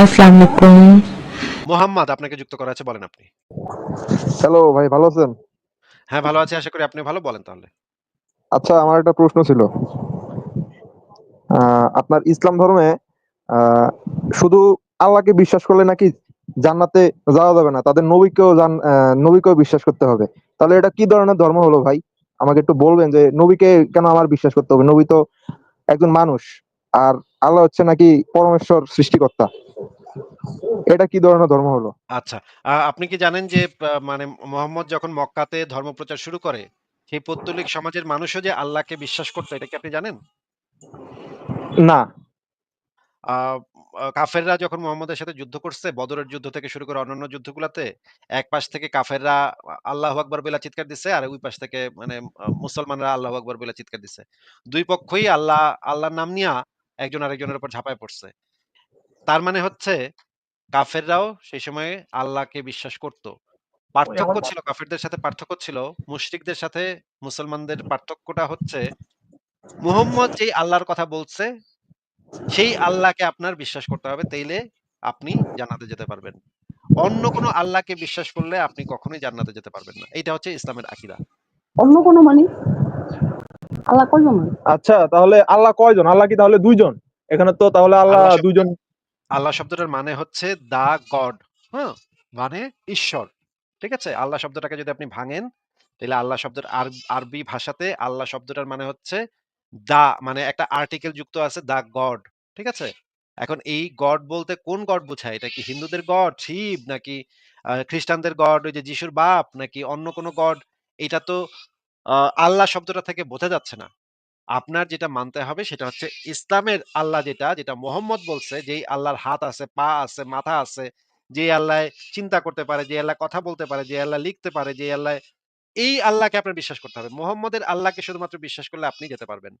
আসসালামু আলাইকুম মোহাম্মদ আপনাকে যুক্ত করা আছে বলেন আপনি। হ্যালো ভাই ভালো আছেন? হ্যাঁ, ভালো আছি আশা করি আপনি ভালো বলেন তাহলে। আচ্ছা আমার একটা প্রশ্ন ছিল। আপনার ইসলাম ধর্মে শুধু আল্লাহকে বিশ্বাস করলে নাকি জান্নাতে যাওয়া যাবে না। তাদের নবীকেও নবীকেও বিশ্বাস করতে হবে। তাহলে এটা কি ধরনের ধর্ম হলো ভাই? আমাকে একটু বলবেন যে নবীকে কেন আমার বিশ্বাস করতে হবে? নবী তো একজন মানুষ। আর আল্লাহ হচ্ছে নাকি পরমেশ্বর সৃষ্টিকর্তা। এটা কি ধরনের ধর্ম হলো? আচ্ছা। আপনি কি জানেন যে মানে মোহাম্মদ যখন মক্কাতে ধর্মপ্রচার শুরু করে, সেই পৌত্তলিক সমাজের মানুষও যে আল্লাহকে বিশ্বাস করত এটা কি আপনি জানেন? না। কাফেররা যখন মোহাম্মদের সাথে যুদ্ধ করছে, বদরের যুদ্ধ থেকে শুরু করে অন্যান্য যুদ্ধগুলাতে, এক পাশ থেকে কাফেররা আল্লাহু আকবার বইলা চিৎকার দিছে, আর ওই পাশ থেকে মানে মুসলমানরা আল্লাহ আকবার বেলা চিৎকার দিছে। দুই পক্ষই আল্লাহ আল্লাহর নাম নিয়া একজন আরেকজনের উপর ঝাঁপায় পড়ছে। তার মানে হচ্ছে কাফেররাও সেই সময়ে আল্লাহকে বিশ্বাস করত। পার্থক্য ছিল কাফেরদের সাথে পার্থক্য ছিল, মুশরিকদের সাথে মুসলমানদের পার্থক্যটা হচ্ছে, মুহাম্মদ যেই আল্লাহর কথা বলছে, সেই আল্লাহকে আপনার বিশ্বাস করতে হবে। তাইলে আপনি জান্নাতে যেতে পারবেন। অন্য কোন আল্লাহকে বিশ্বাস করলে আপনি কখনোই জান্নাতে যেতে পারবেন না। এটা হচ্ছে ইসলামের আকীদা। অন্য কোনো মানে? আল্লাহ কয়জন? আচ্ছা তাহলে আল্লাহ কয়জন? আল্লাহ কি তাহলে দুইজন এখানে তো তাহলে আল্লাহ আল্লাহ শব্দ ২ জন আল্লাহ শব্দটার মানে হচ্ছে দা গড, হ্যাঁ? মানে ঈশ্বর। ঠিক আছে? আল্লাহ শব্দটাকে যদি আপনি ভাঙেন, তাইলে আল্লাহ শব্দের আরবি ভাষাতে আল্লাহ শব্দটার মানে হচ্ছে দা মানে একটা আর্টিকেল যুক্ত আছে দা গড। ঠিক আছে? এখন এই গড বলতে কোন গড বোঝায়? এটা কি হিন্দুদের গড, শিব নাকি খ্রিস্টানদের গড ওই যে যিশুর বাপ নাকি অন্য কোন গড? এটা তো আল্লাহ শব্দটা থেকে বোঝা যাচ্ছে না। আপনার যেটা মানতে হবে সেটা হচ্ছে ইসলামের আল্লাহ যেটা, যেটা মোহাম্মদ বলছে যেই আল্লাহর হাত আছে, পা আছে, মাথা আছে, যেই আল্লাহ চিন্তা করতে পারে, যে আল্লাহ কথা বলতে পারে, যে আল্লাহ লিখতে পারে, যে আল্লাহ এই আল্লাহকে আপনার বিশ্বাস করতে হবে। মোহাম্মদের আল্লাহকে শুধুমাত্র বিশ্বাস করলে আপনি যেতে পারবেন।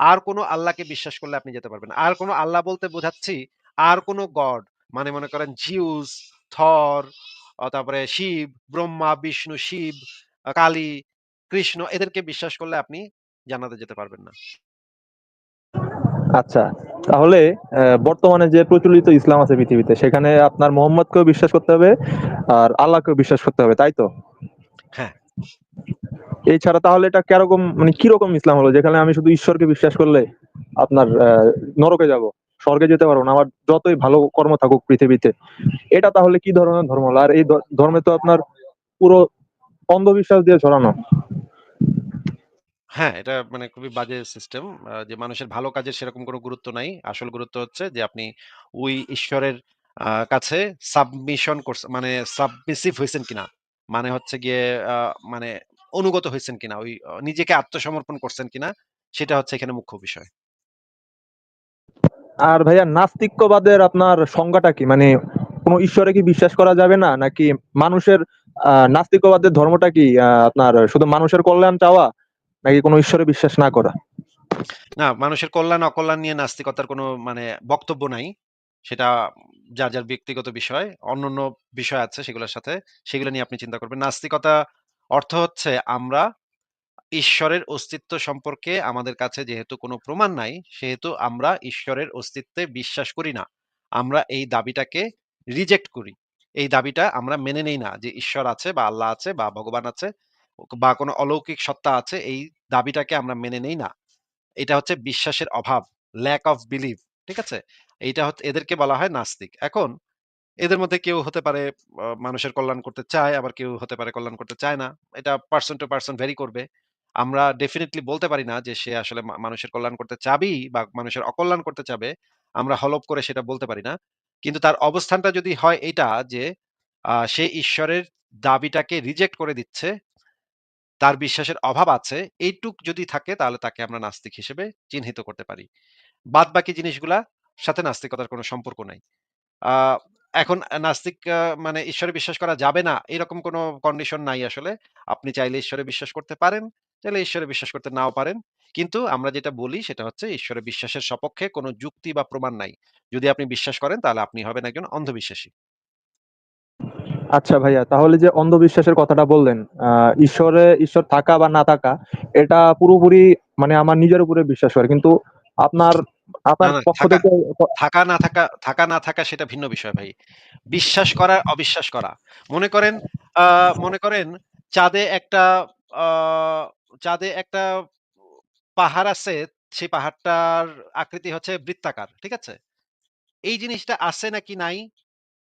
আর কোন আল্লাহকে বিশ্বাস করলে আপনি যেতে পারবেন আর কোন আল্লাহ বলতে বোঝাচ্ছি আর কোন গড মানে মনে করেন জিউস, থর, তারপরে শিব, ব্রহ্মা, বিষ্ণু, শিব, কালী, কৃষ্ণ এদেরকে বিশ্বাস করলে আপনি জান্নাতে যেতে পারবেন না। আচ্ছা। তাহলে বর্তমানে যে প্রচলিত ইসলাম আছে পৃথিবীতে সেখানে আপনার মোহাম্মদকেও বিশ্বাস করতে হবে আর আল্লাহকেও বিশ্বাস করতে হবে, তাই তো? হ্যাঁ। এছাড়া তাহলে এটা কেরকম মানে কীরকম ইসলাম হলো? যেখানে আমি শুধু ঈশ্বরকে বিশ্বাস করলে আপনার নরকে যাব স্বর্গে যেতে পারব না। আমার যতই ভালো কর্ম থাকুক পৃথিবীতে। এটা তাহলে কি ধরনের ধর্ম হলো? আর এই ধর্মে তো আপনার পুরো অন্ধবিশ্বাস দিয়ে ছড়ানো। হ্যাঁ, এটা মানে খুবই বাজে সিস্টেম। যে মানুষের ভালো কাজের সেরকম কোনো গুরুত্ব নাই। আসল গুরুত্ব হচ্ছে যে আপনি ওই ঈশ্বরের কাছে সাবমিশন করছে মানে সাবমিসিভ হইছেন কিনা। মানে হচ্ছে গিয়ে মানে অনুগত হইছেন কিনা। ওই নিজেকে আত্মসমর্পণ করছেন কিনা সেটা হচ্ছে এখানে মুখ্য বিষয়। আর ভাইয়া নাস্তিক্যবাদের আপনার সংজ্ঞাটা কি? মানে কোন ঈশ্বরে কি বিশ্বাস করা যাবে না? নাকি মানুষের আ নাস্তিক্যবাদের ধর্মটা কি আ আপনার শুধু মানুষের কল্যাণ চাওয়া? নাকি কোন ঈশ্বরে বিশ্বাস না করা? না, মানুষের কল্যাণ অকল্যাণ নিয়ে নাস্তিকতার কোনো মানে বক্তব্য নাই। সেটা যার, যার ব্যক্তিগত বিষয়। অন্যান্য বিষয় আছে সেগুলোর সাথে। সেগুলো নিয়ে আপনি চিন্তা করবেন। নাস্তিকতা অর্থ হচ্ছে আমরা ঈশ্বরের অস্তিত্ব সম্পর্কে আমাদের কাছে যেহেতু কোনো প্রমাণ নাই, সেহেতু আমরা ঈশ্বরের অস্তিত্বে বিশ্বাস করি না। আমরা এই দাবিটাকে রিজেক্ট করি। এই দাবিটা আমরা মেনে নেই না যে ঈশ্বর আছে বা আল্লাহ আছে বা ভগবান আছে বা কোনো অলৌকিক সত্তা আছে। এই দাবিটাকে আমরা মেনে নেই না। এটা হচ্ছে বিশ্বাসের অভাব, lack of belief ঠিক আছে? এইটা হচ্ছে এদেরকে বলা হয় নাস্তিক। এখন এদের মধ্যে কেউ হতে পারে মানুষের কল্যাণ করতে চায়, আবার কেউ হতে পারে কল্যাণ করতে চায় না। এটা পারসন টু পারসন ভ্যারি করবে। আমরা ডেফিনিটলি বলতে পারি না যে সে আসলে মানুষের কল্যাণ করতে চাবেই বা মানুষের অকল্যাণ করতে চাবে। আমরা হলফ করে সেটা বলতে পারি না। কিন্তু তার অবস্থানটা যদি হয় এটা যে সে ঈশ্বরের দাবিটাকে রিজেক্ট করে দিচ্ছে তার বিশ্বাসের অভাব আছে। এইটুক যদি থাকে তাহলে তাকে আমরা নাস্তিক হিসেবে চিহ্নিত করতে পারি। বাদবাকি জিনিসগুলা সাথে নাস্তিকতার কোনো সম্পর্ক নাই। এখন নাস্তিক মানে ঈশ্বরে বিশ্বাস করা যাবে না, এরকম কোনো কন্ডিশন নাই আসলে। আপনি চাইলে ঈশ্বরে বিশ্বাস করতে পারেন, চাইলে ঈশ্বরে বিশ্বাস করতে নাও পারেন। কিন্তু আমরা যেটা বলি সেটা হচ্ছে ঈশ্বরে বিশ্বাসের সপক্ষে কোনো যুক্তি বা প্রমাণ নাই। যদি আপনি বিশ্বাস করেন তাহলে আপনি হবেন একজন অন্ধবিশ্বাসী। আচ্ছা ভাইয়া তাহলে যে অন্ধবিশ্বাসের কথাটা বললেন, ঈশ্বরে ঈশ্বর থাকা বা না থাকা এটা পুরোপুরি মানে আমার নিজের উপরে বিশ্বাস করে। কিন্তু আপনার আপনার পক্ষ থাকা থেকে না থাকা থাকা না থাকা সেটা ভিন্ন বিষয় ভাই। বিশ্বাস করা, অবিশ্বাস করা। মনে করেন মনে করেন চাঁদে একটা চাঁদে একটা পাহাড় আছে, সেই পাহাড়টার আকৃতি হচ্ছে বৃত্তাকার। ঠিক আছে? এই জিনিসটা আছে নাকি নাই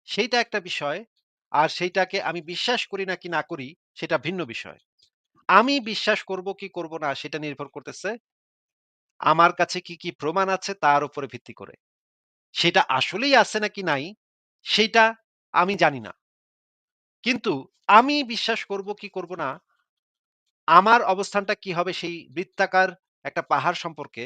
সেইটা একটা বিষয়। আর সেইটাকে আমি বিশ্বাস করি নাকি না করি সেটা ভিন্ন বিষয়। আমি বিশ্বাস করব কি করব না সেটা নির্ভর করতেছে আমার কাছে কি, কি প্রমাণ আছে তার উপরে ভিত্তি করে। সেটা আসলেই আছে নাকি নাই সেইটা আমি জানি না। কিন্তু আমি বিশ্বাস করব কি করব না আমার অবস্থানটা কি হবে সেই বৃত্তাকার একটা পাহাড় সম্পর্কে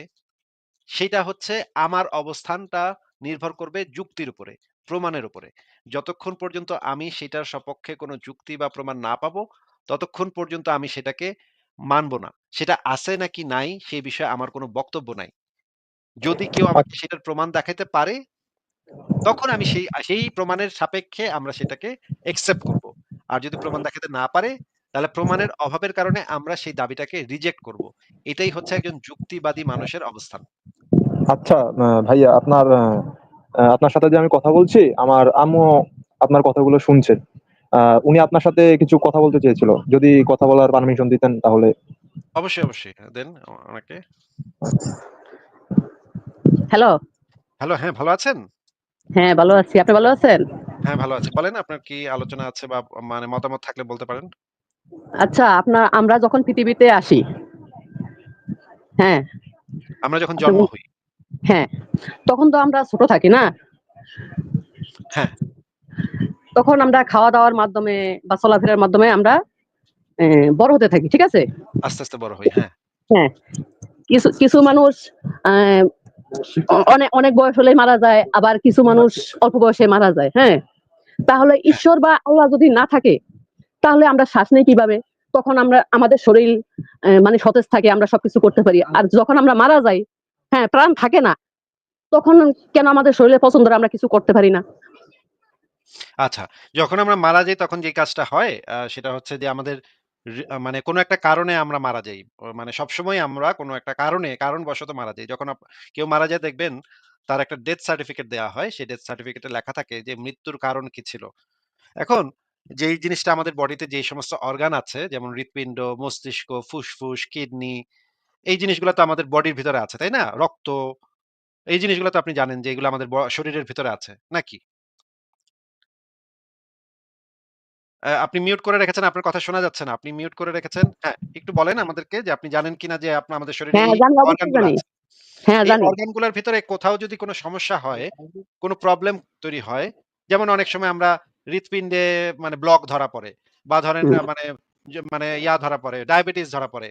সেটা হচ্ছে আমার অবস্থানটা নির্ভর করবে যুক্তির উপরে, প্রমাণের উপরে। যতক্ষণ পর্যন্ত আমি সেটার সপক্ষে কোনো যুক্তি বা প্রমাণ না পাবো, ততক্ষণ পর্যন্ত আমি সেটাকে মানব না। সেটা আছে নাকি নাই সে বিষয়ে আমার কোনো বক্তব্য নাই। যদি কেউ আমাকে সেটার প্রমাণ দেখাইতে পারে, তখন আমি সেই সেই প্রমাণের সাপেক্ষে আমরা সেটাকে একসেপ্ট করব। আর যদি প্রমাণ দেখাতে না পারে, তাহলে প্রমাণের অভাবের কারণে আমরা সেই দাবিটাকে রিজেক্ট করব। এটাই হচ্ছে একজন যুক্তিবাদী মানুষের অবস্থান। আচ্ছা ভাইয়া আপনার আপনার সাথে যে আমি কথা বলছি, আমার আম্মু আপনার কথাগুলো শুনছে। আ উনি আপনার সাথে কিছু কথা বলতে চেয়েছিল। যদি কথা বলার পারমিশন দিতেন তাহলে অবশ্যই, অবশ্যই। দেন ওনাকে। হ্যালো। হ্যালো, হ্যাঁ, ভালো আছেন? হ্যাঁ, ভালো আছি। আপনি ভালো আছেন? হ্যাঁ, ভালো আছি। বলেন আপনার কি আলোচনা আছে বা মানে মতামত থাকলে বলতে পারেন। আচ্ছা, আপনার আমরা যখন পৃথিবীতে আসি হ্যাঁ, আমরা যখন জন্ম হই। হ্যাঁ, তখন তো আমরা ছোট থাকি না? হ্যাঁ। তখন আমরা খাওয়া-দাওয়ার মাধ্যমে বা চলাফেরার মাধ্যমে আমরা বড় হতে থাকি। ঠিক আছে? আস্তে, আস্তে বড় হই। হ্যাঁ। হ্যাঁ। কিছু কিছু মানুষ অনেক অনেক বয়স হলেই মারা যায়। আবার কিছু মানুষ অল্প বয়সে মারা যায়। হ্যাঁ? তাহলে হ্যাঁ। ঈশ্বর বা আল্লাহ যদি না থাকে, তাহলে আমরা শ্বাস নেই কীভাবে? তখন আমরা আমাদের শরীর মানে সতেজ থাকে, আমরা সবকিছু করতে পারি। আর যখন আমরা মারা যাই, হ্যাঁ, প্রাণ থাকে না। তখন কেন আমাদের শরীরের পছন্দটা আমরা কিছু করতে পারি না? আচ্ছা, যখন আমরা মারা যাই তখন যে কাজটা হয় সেটা হচ্ছে যে আমাদের মানে কোনো একটা কারণে আমরা মারা যাই। মানে সবসময় আমরা কোনো একটা কারণে কারণবশত মারা যাই। যখন কেউ মারা যায় দেখবেন তার একটা ডেথ সার্টিফিকেট দেয়া হয়। সেই ডেথ সার্টিফিকেটে লেখা থাকে যে মৃত্যুর কারণ কি ছিল। এখন যেই জিনিসটা আমাদের বডিতে যেই সমস্ত অর্গান আছে যেমন হৃৎপিণ্ড, মস্তিষ্ক, ফুসফুস, কিডনি এই জিনিসগুলা তো আমাদের বডির ভিতরে আছে, তাই না? রক্ত এই জিনিসগুলো তো আপনি জানেন যে এগুলো আমাদের শরীরের ভিতরে আছে, নাকি? আপনি মিউট করে রেখেছেন, আপনার কথা শোনা যাচ্ছে না। আপনি মিউট করে রেখেছেন। হ্যাঁ, একটু বলেন আমাদেরকে যে আপনি জানেন কিনা যে আপনার আমাদের শরীরে হ্যাঁ, জানি অবশ্যই অর্গানগুলো জানি। আছে। হ্যাঁ, ভিতরে কোথাও যদি কোনো সমস্যা হয়, কোনো প্রবলেম তৈরি হয়, যেমন অনেক সময় আমরা হৃৎপিণ্ডে মানে ব্লক ধরা পড়ে বা ধরেন মানে মানে ইয়া ধরা পড়ে, ডায়াবেটিস ধরা পড়ে,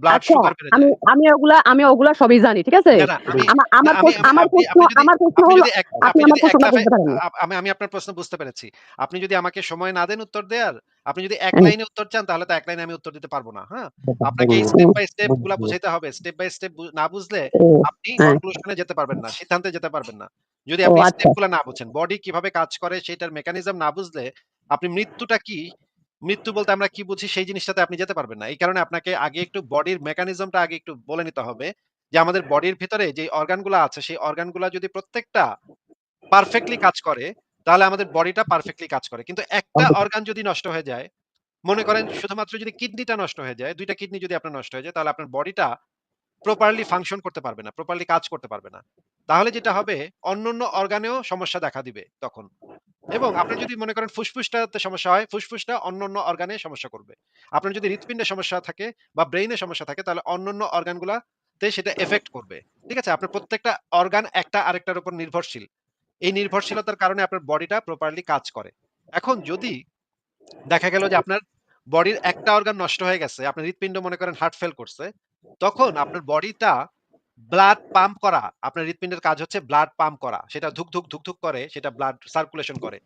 ব্লাড আচ্ছা, সুগার বেড়ে আমি আমি ওগুলা আমি ওগুলা সবই জানি। ঠিক আছে? আমার আমার প্রশ্ন আমার প্রশ্ন হলো আপনি আমার যদি এক প্রশ্নটা লাফে বুঝতে পারেন না। আ আমি আমি আপনার প্রশ্ন বুঝতে পেরেছি। আপনি যদি আমাকে সময় না দেন উত্তর দেয়ার, আপনি যদি এক লাইনে উত্তর চান তাহলে তো এক লাইনে আমি উত্তর দিতে পারব না। হ্যাঁ? আপনাকে স্টেপ বাই স্টেপগুলা বুঝাইতে হবে। স্টেপ বাই স্টেপ না বুঝলে আপনি হ্যাঁ। কনক্লুশন এ যেতে পারবেন না। সিদ্ধান্তে যেতে পারবেন না। যদি আপনি আচ্ছা। স্টেপগুলা না বুঝেন, বডি কীভাবে কাজ করে সেটার মেকানিজম না বুঝলে আপনি মৃত্যুটা কি, মৃত্যু বলতে আমরা কি বুঝি সেই জিনিসটাতে আপনি যেতে পারবেন না। এই কারণে আপনাকে আগে একটু বডির মেকানিজমটা আগে একটু বলে নিতে হবে। যে আমাদের বডির ভিতরে যে অর্গানগুলা আছে সেই অর্গানগুলা যদি প্রত্যেকটা পারফেক্টলি কাজ করে, তাহলে আমাদের বডিটা পারফেক্টলি কাজ করে। কিন্তু একটা অর্গান যদি নষ্ট হয়ে যায়, মনে করেন শুধুমাত্র যদি কিডনিটা নষ্ট হয়ে যায়, দুইটা কিডনি যদি আপনার নষ্ট হয়ে যায় তাহলে আপনার বডিটা প্রপারলি ফাংশন করতে পারবে না, প্রপারলি কাজ করতে পারবে না। তাহলে যেটা হবে অন্যান্য অর্গানেও সমস্যা দেখা দিবে তখন। এবং আপনার যদি মনে করেন ফুসফুসটাতে সমস্যা হয়, ফুসফুসটা অন্যান্য অর্গানে সমস্যা করবে। আপনার যদি হৃৎপিণ্ডে সমস্যা থাকে বা ব্রেইনে সমস্যা থাকে তাহলে অন্যান্য অর্গানগুলাতে সেটা এফেক্ট করবে। ঠিক আছে? আপনার প্রত্যেকটা অর্গান একটা আরেকটার উপর নির্ভরশীল। এই নির্ভরশীলতার কারণে আপনার বডিটা প্রপারলি কাজ করে। এখন যদি দেখা গেল যে আপনার বডির একটা অর্গান নষ্ট হয়ে গেছে, আপনার হৃৎপিণ্ড মনে করেন হার্ট ফেল করছে, তখন আপনার বডিটা ব্লাড পাম্প করা, আপনার হৃৎপিণ্ডের কাজ হচ্ছে ব্লাড পাম্প করা। সেটা ধুক, ধুক, ধুক, ধুক করে সেটা ব্লাড সার্কুলেশন করে।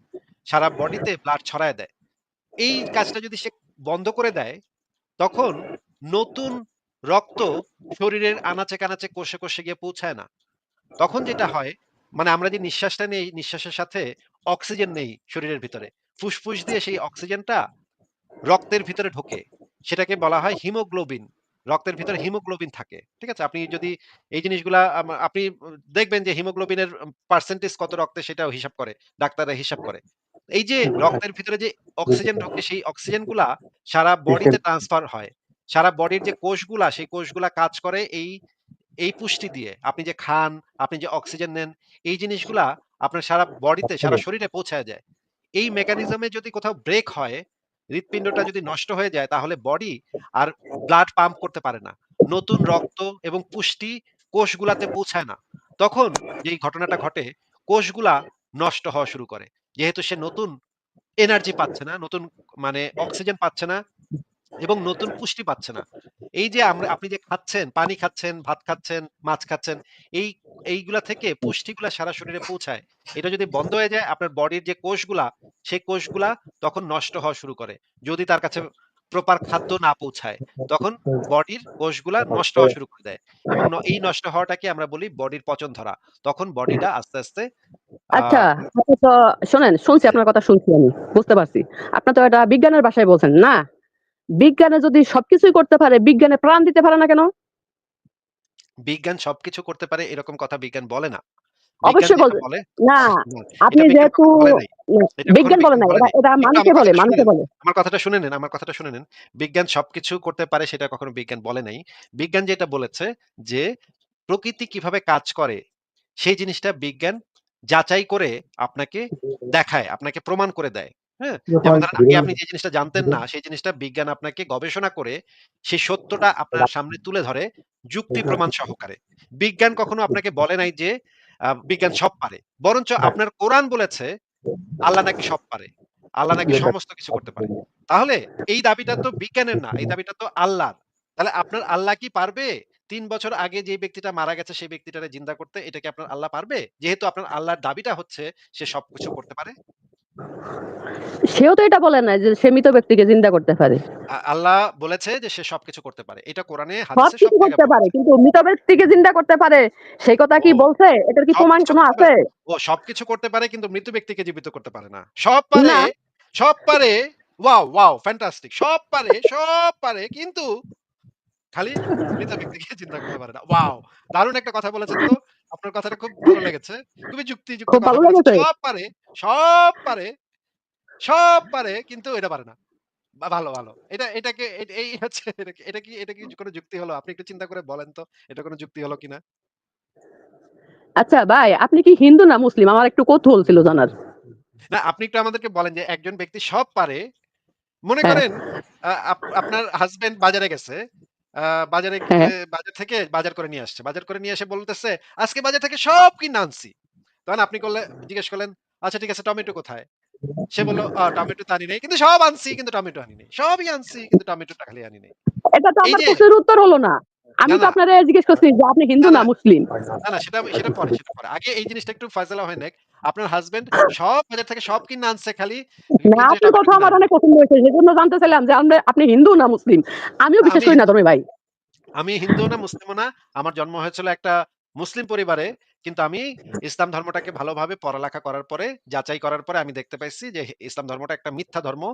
সারা বডিতে ব্লাড ছড়ায় দেয়। এই কাজটা যদি সে বন্ধ করে দেয়, তখন নতুন রক্ত শরীরের আনাচে-কানাচে, কোষে, কোষে গিয়ে পৌঁছায় না। তখন যেটা হয়, মানে আমরা যে নিঃশ্বাসটা নেই, নিঃশ্বাসের সাথে অক্সিজেন নেই শরীরের ভিতরে। ফুসফুস দিয়ে সেই অক্সিজেনটা রক্তের ভিতরে ঢোকে। সেটাকে বলা হয় হিমোগ্লোবিন। রক্তের ভিতরে হিমোগ্লোবিন থাকে। ঠিক আছে? আপনি যদি এই জিনিসগুলা আপনি দেখবেন যে হিমোগ্লোবিনের পার্সেন্টেজ কত রক্তে সেটাও হিসাব করে। ডাক্তাররা হিসাব করে। এই যে রক্তের ভিতরে যে অক্সিজেন ঢোকে সেই অক্সিজেনগুলা সারা বডিতে ট্রান্সফার হয়। সারা বডির যে কোষগুলা সেই কোষগুলা কাজ করে এই এই পুষ্টি দিয়ে। আপনি যে খান, আপনি যে অক্সিজেন নেন, এই জিনিসগুলা আপনার সারা বডিতে, সারা শরীরে পৌঁছায় যায়। এই মেকানিজমে যদি কোথাও ব্রেক হয়, হৃৎপিণ্ডটা যদি নষ্ট হয়ে যায় তাহলে বডি আর ব্লাড পাম্প করতে পারে না। নতুন রক্ত এবং পুষ্টি কোষগুলাতে পৌঁছায় না। তখন যেই ঘটনাটা ঘটে, কোষগুলা নষ্ট হওয়া শুরু করে। যেহেতু সে নতুন এনার্জি পাচ্ছে না, নতুন মানে অক্সিজেন পাচ্ছে না এবং নতুন পুষ্টি পাচ্ছে না। এই যে আমরা আপনি যে খাচ্ছেন, পানি খাচ্ছেন, ভাত খাচ্ছেন, মাছ খাচ্ছেন, এই এইগুলা থেকে পুষ্টিগুলা সারা শরীরে পৌঁছায়। এটা যদি বন্ধ হয়ে যায় আপনার বডির যে কোষগুলা, সেই কোষগুলা তখন নষ্ট হওয়া শুরু করে। যদি তার কাছে প্রপার খাদ্য না পৌঁছায়, তখন বডির কোষগুলা নষ্ট হওয়া শুরু করে দেয়। এবং এই নষ্ট হওয়াটাকে আমরা বলি বডির পচন ধরা। তখন বডিটা আস্তে, আস্তে আচ্ছা, তো শোনেন, শুনছি আপনার কথা শুনছি আমি। বুঝতে পারছি। আপনি তো এটা বিজ্ঞানের ভাষায় বলছেন। না, বিজ্ঞানে যদি সবকিছুই করতে পারে, বিজ্ঞানে প্রাণ দিতে পারে না কেন? বিজ্ঞান সবকিছু করতে পারে এরকম কথা বিজ্ঞান বলে না। অবশ্যই। বলে না, আপনি এটা বিজ্ঞান বলে না, এটা বিজ্ঞান বলে বিজ্ঞান নাই। বলে এটা নাই। এটা একটু মানুষে বলে, মানুষে বলে। আমার কথাটা শুনে নেন, আমার কথাটা শুনে নেন। বিজ্ঞান সবকিছু করতে পারে সেটা কখনো বিজ্ঞান বলে নাই। বিজ্ঞান যেটা বলেছে যে প্রকৃতি কীভাবে কাজ করে সেই জিনিসটা বিজ্ঞান যাচাই করে আপনাকে দেখায়, আপনাকে প্রমাণ করে দেয়। হ্যাঁ? আগে আপনি যে জিনিসটা জানতেন না সেই জিনিসটা বিজ্ঞান আপনাকে গবেষণা করে সেই সত্যটা আপনার সামনে তুলে ধরে যুক্তি প্রমাণ সহকারে। বিজ্ঞান কখনো আপনাকে বলে নাই যে বিজ্ঞান সব পারে। বরঞ্চ আপনার কোরআন বলেছে আল্লাহ নাকি সব পারে। আল্লাহ নাকি সমস্ত কিছু করতে পারে। তাহলে এই দাবিটা তো বিজ্ঞানের না, এই দাবিটা তো আল্লাহর। তাহলে আপনার আল্লাহ কি পারবে ৩ বছর আগে যে ব্যক্তিটা মারা গেছে সেই ব্যক্তিটারে জিন্দা করতে? এটা কি আপনার আল্লাহ পারবে? যেহেতু আপনার আল্লাহর দাবিটা হচ্ছে সে সবকিছু করতে পারে। সেও তো এটা বলে নাই যে সে মৃত ব্যক্তিকে জিন্দা করতে পারে। আল্লাহ বলেছে যে সে সবকিছু করতে পারে। এটা কোরআনে হাদিসে সব করতে পারে কিন্তু মৃত ব্যক্তিকে জিন্দা করতে পারে সেই কথা কি বলছে? এটার কি প্রমাণ কোনো আছে? ও সবকিছু করতে পারে কিন্তু মৃত ব্যক্তিকে জীবিত করতে পারে না। সব পারে, সব পারে। Wow, wow fantastic. সব পারে, সব পারে কিন্তু খালি মৃত ব্যক্তিকে চিন্তা করতে পারে না। ওয়াও! দারুণ একটা কথা বলেছেন তো। আপনার কথাটা খুব ভালো লেগেছে। খুবই যুক্তিযুক্ত। লেগেছে? সব পারে, সব পারে, সব পারে কিন্তু এটা পারে না। ভালো, ভালো। এটা এটাকে এই হচ্ছে এটা কি এটা কি কোনো যুক্তি হলো? আপনি একটু চিন্তা করে বলেন তো এটা কোনো যুক্তি হলো কিনা? আচ্ছা ভাই, আপনি কি হিন্দু না মুসলিম? আমার একটু কৌতূহল ছিল জানার। না আপনি একটু আমাদেরকে বলেন যে একজন ব্যক্তি সব পারে। মনে হ্যাঁ। করেন আপনার হাজবেন্ড বাজারে গেছে। বাজারে হ্যাঁ। বাজার থেকে বাজার করে নিয়ে আসছে। বাজার করে নিয়ে এসে বলতেছে, "আজকে বাজার থেকে সব কিনে আনছি।" তখন আপনি করলে জিজ্ঞেস করলেন, "আচ্ছা ঠিক আছে টমেটো কোথায়?" সে বলল টমেটো তো আনি নাই। কিন্তু সব আনছি কিন্তু টমেটো আনি নাই। সবই আনছি কিন্তু টমেটোটা খালি আনি নাই।" এটা তো আমার প্রশ্নের উত্তর হলো না। আমি তো। আপনারে জিজ্ঞেস করছি যে আপনি হিন্দু না। মুসলিম? না, না সেটা সেটা পরে, সেটা পরে। আগে এই জিনিসটা একটু ফয়সালা হয়ে নেক। আপনার হাজবেন্ড সব বাজার থেকে সব কিনে আনছে খালি না আপনার কথা আমার অনেক পছন্দ হয়েছে। সেজন্য জানতে চাইলাম যে আমরা আপনি হিন্দু না মুসলিম? আমিও বিশ্বাস করি না ধর্মে ভাই। আমি হিন্দু না মুসলিম না। আমার জন্ম হয়েছিল একটা মুসলিম পরিবারে। কিন্তু আমি ইসলাম ধর্মটাকে ভালোভাবে পড়ালেখা করার পরে, যাচাই করার পরে আমি দেখতে পাইছি যে ইসলাম ধর্মটা একটা মিথ্যা ধর্ম।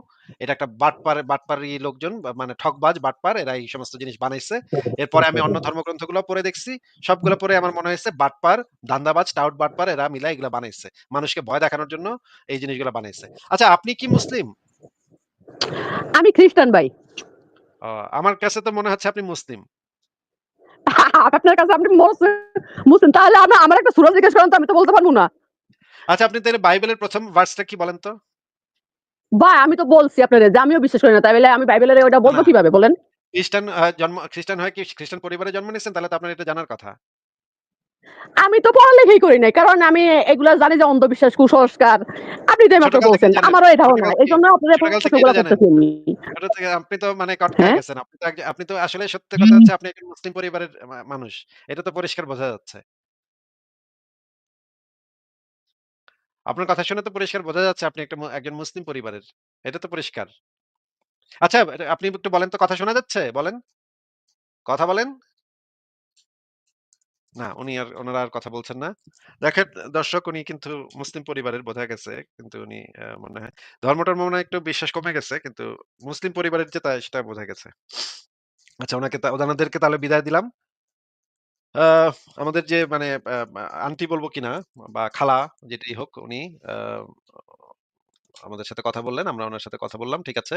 এটা একটা বাটপার বাটপারি লোকজন মানে ঠকবাজ, বাটপার এরা এই সমস্ত জিনিস বানাইছে। এরপরে আমি অন্য ধর্মগ্রন্থগুলো পড়ে দেখছি। সবগুলো পড়ে আমার মনে হয়েছে বাটপার, ধান্দাবাজ, টাউট বাটপার এরা মিলায় এগুলা বানাইছে। মানুষকে ভয় দেখানোর জন্য এই জিনিসগুলা বানাইছে। আচ্ছা আপনি কি মুসলিম? আমি খ্রিস্টান ভাই। আমার কাছে তো মনে হচ্ছে আপনি মুসলিম। আপনার কাছে আপনি মুসলিম তাহলে আমার একটা সুরা জিজ্ঞেস করেন তো আমি তো বলতে পারব না। আচ্ছা আপনি তাহলে বাইবেলের প্রথম ভার্সটা কি বলেন তো? ভাই আমি তো বলছি আপনাদের যে আমিও বিশ্বাস করি না। তাহলে আমি বাইবেলের ওটা বলব কীভাবে বলেন? খ্রিস্টান জন্ম খ্রিস্টান হয় কি খ্রিস্টান পরিবারে জন্ম নিয়েছেন? তাহলে তো আপনার এটা জানার কথা। আমি তো পড়ালেখাই করি নাই। কারণ আমি এগুলা জানি যে অন্ধবিশ্বাস, কুসংস্কার। আপনি তো থেকে বলছেন। আমারও এই ধারণা। ছোটকাল থেকে এইজন্য আপনাদের ছোটকাল এটা থেকে আপনি তো মানে কট খেয়ে হ্যাঁ? গেছেন। আপনি তো আপনি তো আসলে সত্য কথা হচ্ছে আপনি একজন মুসলিম পরিবারের মানুষ। এটা তো পরিষ্কার বোঝা যাচ্ছে। আপনার কথা শুনে তো পরিষ্কার বোঝা যাচ্ছে আপনি একটা একজন মুসলিম পরিবারের। এটা তো পরিষ্কার। আচ্ছা আপনি একটু বলেন তো কথা শোনা যাচ্ছে? বলেন। কথা বলেন। না, উনি আর উনারা আর কথা বলছেন না। দেখেন দর্শক উনি কিন্তু মুসলিম পরিবারের বোঝা গেছে। কিন্তু উনি মনে হয় ধর্ম-টর্ম মনে একটু বিশ্বাস কমে গেছে। কিন্তু মুসলিম পরিবারের যে তা সেটা বোঝা গেছে। আচ্ছা ওনাকে ওনাদেরকে তাহলে বিদায় দিলাম। আমাদের যে মানে আন্টি বলব কিনা বা খালা যেটাই হোক উনি আমাদের সাথে কথা বললেন। আমরা ওনার সাথে কথা বললাম। ঠিক আছে।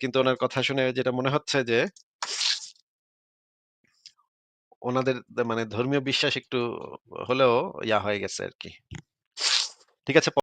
কিন্তু ওনার কথা শুনে যেটা মনে হচ্ছে যে ওনাদের মানে ধর্মীয় বিশ্বাস একটু হলেও ইয়া হয়ে গেছে আর কি। ঠিক আছে